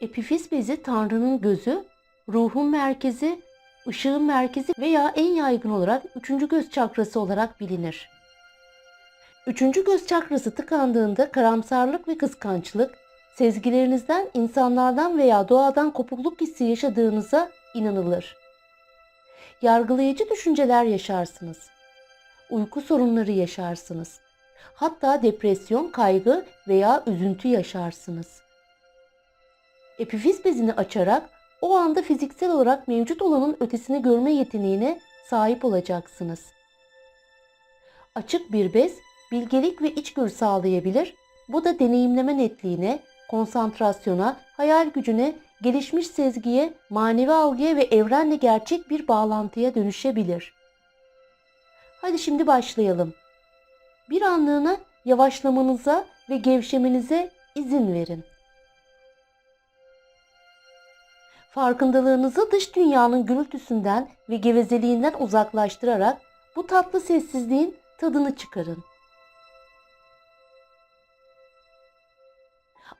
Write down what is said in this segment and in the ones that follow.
Epifiz bezi Tanrı'nın gözü, ruhun merkezi, ışığın merkezi veya en yaygın olarak üçüncü göz çakrası olarak bilinir. Üçüncü göz çakrası tıkandığında karamsarlık ve kıskançlık, sezgilerinizden, insanlardan veya doğadan kopukluk hissi yaşadığınıza inanılır. Yargılayıcı düşünceler yaşarsınız. Uyku sorunları yaşarsınız. Hatta depresyon, kaygı veya üzüntü yaşarsınız. Epifiz bezini açarak o anda fiziksel olarak mevcut olanın ötesini görme yeteneğine sahip olacaksınız. Açık bir bez bilgelik ve içgörü sağlayabilir. Bu da deneyimleme netliğine, konsantrasyona, hayal gücüne, gelişmiş sezgiye, manevi algıya ve evrenle gerçek bir bağlantıya dönüşebilir. Hadi şimdi başlayalım. Bir anlığına yavaşlamanıza ve gevşemenize izin verin. Farkındalığınızı dış dünyanın gürültüsünden ve gevezeliğinden uzaklaştırarak bu tatlı sessizliğin tadını çıkarın.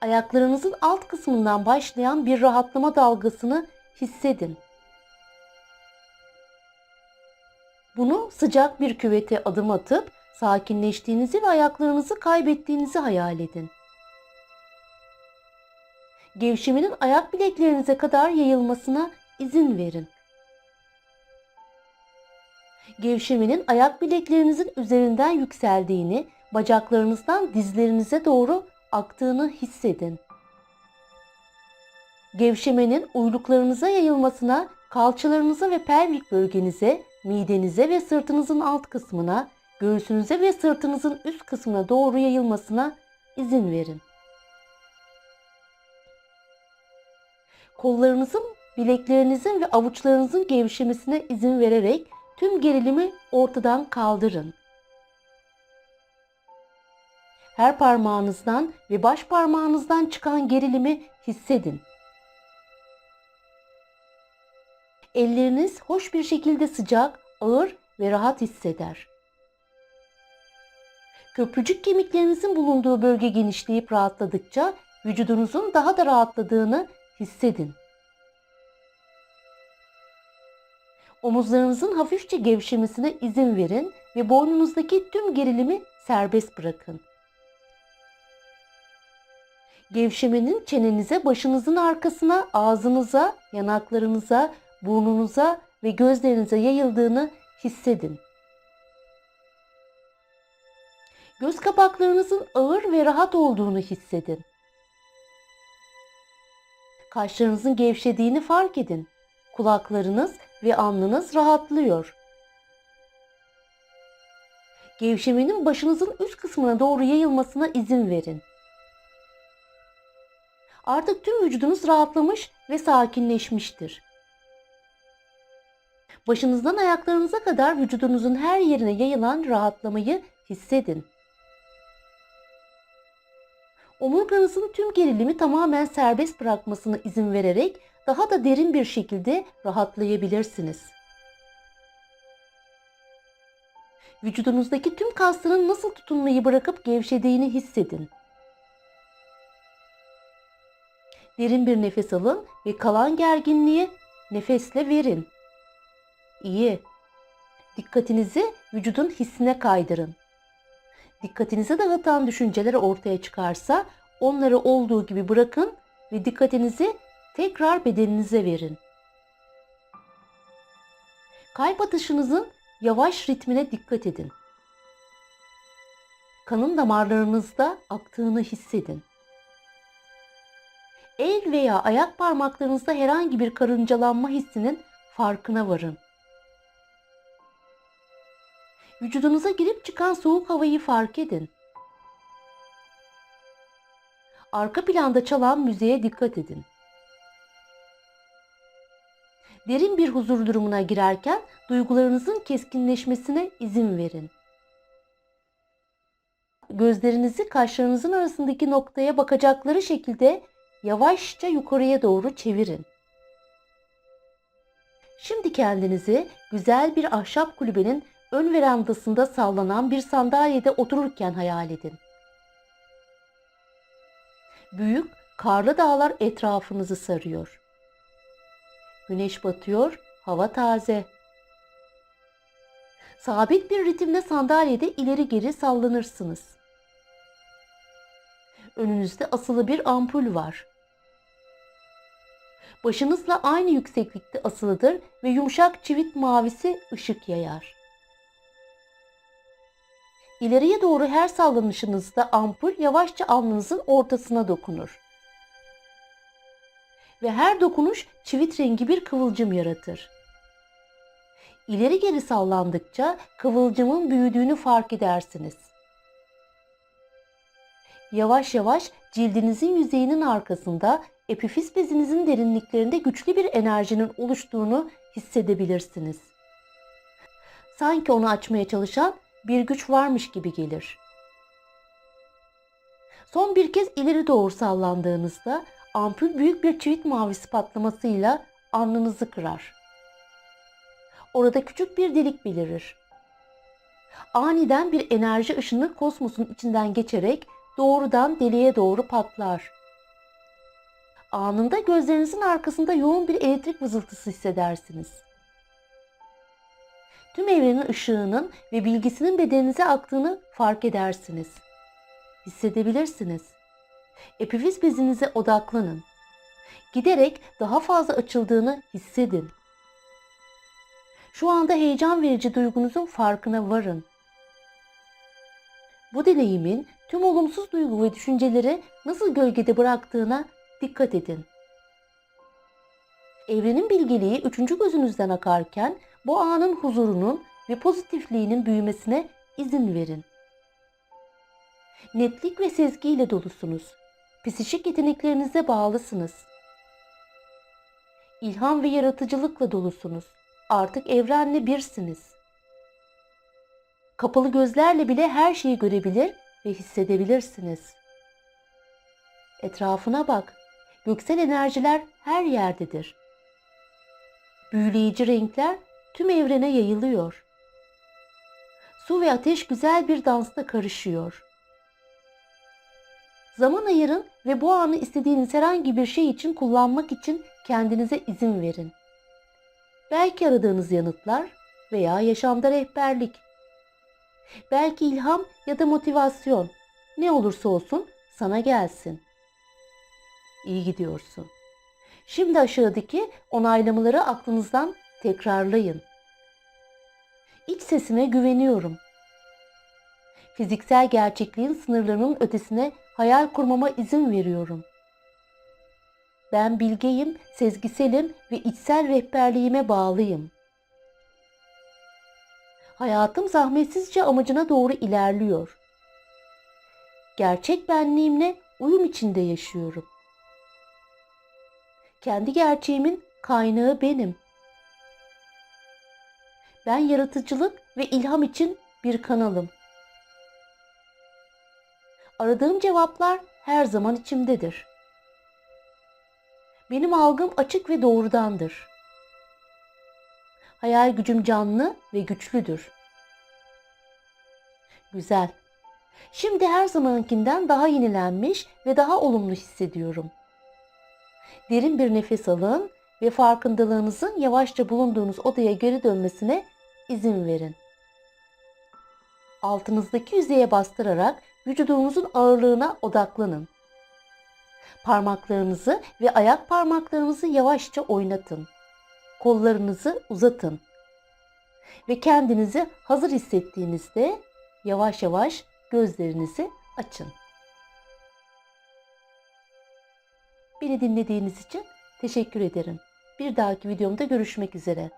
Ayaklarınızın alt kısmından başlayan bir rahatlama dalgasını hissedin. Bunu sıcak bir küvete adım atıp sakinleştiğinizi ve ayaklarınızı kaybettiğinizi hayal edin. Gevşemenin ayak bileklerinize kadar yayılmasına izin verin. Gevşemenin ayak bileklerinizin üzerinden yükseldiğini, bacaklarınızdan dizlerinize doğru aktığını hissedin. Gevşemenin uyluklarınıza yayılmasına, kalçalarınıza ve pelvik bölgenize, midenize ve sırtınızın alt kısmına, göğsünüze ve sırtınızın üst kısmına doğru yayılmasına izin verin. Kollarınızın, bileklerinizin ve avuçlarınızın gevşemesine izin vererek tüm gerilimi ortadan kaldırın. Her parmağınızdan ve baş parmağınızdan çıkan gerilimi hissedin. Elleriniz hoş bir şekilde sıcak, ağır ve rahat hisseder. Köprücük kemiklerinizin bulunduğu bölge genişleyip rahatladıkça vücudunuzun daha da rahatladığını hissedin. Omuzlarınızın hafifçe gevşemesine izin verin ve boynunuzdaki tüm gerilimi serbest bırakın. Gevşemenin çenenize, başınızın arkasına, ağzınıza, yanaklarınıza, burnunuza ve gözlerinize yayıldığını hissedin. Göz kapaklarınızın ağır ve rahat olduğunu hissedin. Kaşlarınızın gevşediğini fark edin. Kulaklarınız ve alnınız rahatlıyor. Gevşemenin başınızın üst kısmına doğru yayılmasına izin verin. Artık tüm vücudunuz rahatlamış ve sakinleşmiştir. Başınızdan ayaklarınıza kadar vücudunuzun her yerine yayılan rahatlamayı hissedin. Omurganızın tüm gerilimi tamamen serbest bırakmasına izin vererek daha da derin bir şekilde rahatlayabilirsiniz. Vücudunuzdaki tüm kasların nasıl tutunmayı bırakıp gevşediğini hissedin. Derin bir nefes alın ve kalan gerginliği nefesle verin. İyi. Dikkatinizi vücudun hissine kaydırın. Dikkatinizi dağıtan düşünceler ortaya çıkarsa onları olduğu gibi bırakın ve dikkatinizi tekrar bedeninize verin. Kalp atışınızın yavaş ritmine dikkat edin. Kanın damarlarınızda aktığını hissedin. El veya ayak parmaklarınızda herhangi bir karıncalanma hissinin farkına varın. Vücudunuza girip çıkan soğuk havayı fark edin. Arka planda çalan müziğe dikkat edin. Derin bir huzur durumuna girerken duygularınızın keskinleşmesine izin verin. Gözlerinizi kaşlarınızın arasındaki noktaya bakacakları şekilde yavaşça yukarıya doğru çevirin. Şimdi kendinizi güzel bir ahşap kulübenin ön verandasında sallanan bir sandalyede otururken hayal edin. Büyük, Karlı dağlar etrafınızı sarıyor. Güneş batıyor, hava taze. Sabit bir ritimle sandalyede ileri geri sallanırsınız. Önünüzde asılı bir ampul var. Başınızla aynı yükseklikte asılıdır ve yumuşak çivit mavisi ışık yayar. İleriye doğru her sallanışınızda ampul yavaşça alnınızın ortasına dokunur. Ve her dokunuş çivit rengi bir kıvılcım yaratır. İleri geri sallandıkça kıvılcımın büyüdüğünü fark edersiniz. Yavaş yavaş cildinizin yüzeyinin arkasında epifiz bezinizin derinliklerinde güçlü bir enerjinin oluştuğunu hissedebilirsiniz. Sanki onu açmaya çalışan bir güç varmış gibi gelir. Son bir kez ileri doğru sallandığınızda ampul büyük bir çivit mavisi patlamasıyla alnınızı kırar. Orada küçük bir delik belirir. Aniden bir enerji ışını kosmosun içinden geçerek doğrudan deliğe doğru patlar. Anında gözlerinizin arkasında yoğun bir elektrik vızıltısı hissedersiniz. Tüm evrenin ışığının ve bilgisinin bedeninize aktığını fark edersiniz. Hissedebilirsiniz. Epifiz bezinize odaklanın. Giderek daha fazla açıldığını hissedin. Şu anda heyecan verici duygunuzun farkına varın. Bu deneyimin tüm olumsuz duygu ve düşünceleri nasıl gölgede bıraktığına dikkat edin. Evrenin bilgeliği üçüncü gözünüzden akarken bu anın huzurunun ve pozitifliğinin büyümesine izin verin. Netlik ve sezgiyle dolusunuz. Psişik yeteneklerinize bağlısınız. İlham ve yaratıcılıkla dolusunuz. Artık evrenle birsiniz. Kapalı gözlerle bile her şeyi görebilir ve hissedebilirsiniz. Etrafına bak. Göksel enerjiler her yerdedir. Büyüleyici renkler tüm evrene yayılıyor. Su ve ateş güzel bir dansta karışıyor. Zaman ayırın ve bu anı istediğiniz herhangi bir şey için kullanmak için kendinize izin verin. Belki aradığınız yanıtlar veya yaşamda rehberlik. Belki ilham ya da motivasyon. Ne olursa olsun sana gelsin. İyi gidiyorsun. Şimdi aşağıdaki onaylamaları aklınızdan tekrarlayın. İç sesime güveniyorum. Fiziksel gerçekliğin sınırlarının ötesine hayal kurmama izin veriyorum. Ben bilgeyim, sezgiselim ve içsel rehberliğime bağlıyım. Hayatım zahmetsizce amacına doğru ilerliyor. Gerçek benliğimle uyum içinde yaşıyorum. Kendi gerçeğimin kaynağı benim. Ben yaratıcılık ve ilham için bir kanalım. Aradığım cevaplar her zaman içimdedir. Benim algım açık ve doğrudandır. Hayal gücüm canlı ve güçlüdür. Güzel. Şimdi her zamankinden daha yenilenmiş ve daha olumlu hissediyorum. Derin bir nefes alın ve farkındalığınızın yavaşça bulunduğunuz odaya geri dönmesine izin verin. Altınızdaki yüzeye bastırarak vücudunuzun ağırlığına odaklanın. Parmaklarınızı ve ayak parmaklarınızı yavaşça oynatın. Kollarınızı uzatın. Ve kendinizi hazır hissettiğinizde yavaş yavaş gözlerinizi açın. Beni dinlediğiniz için teşekkür ederim. Bir dahaki videomda görüşmek üzere.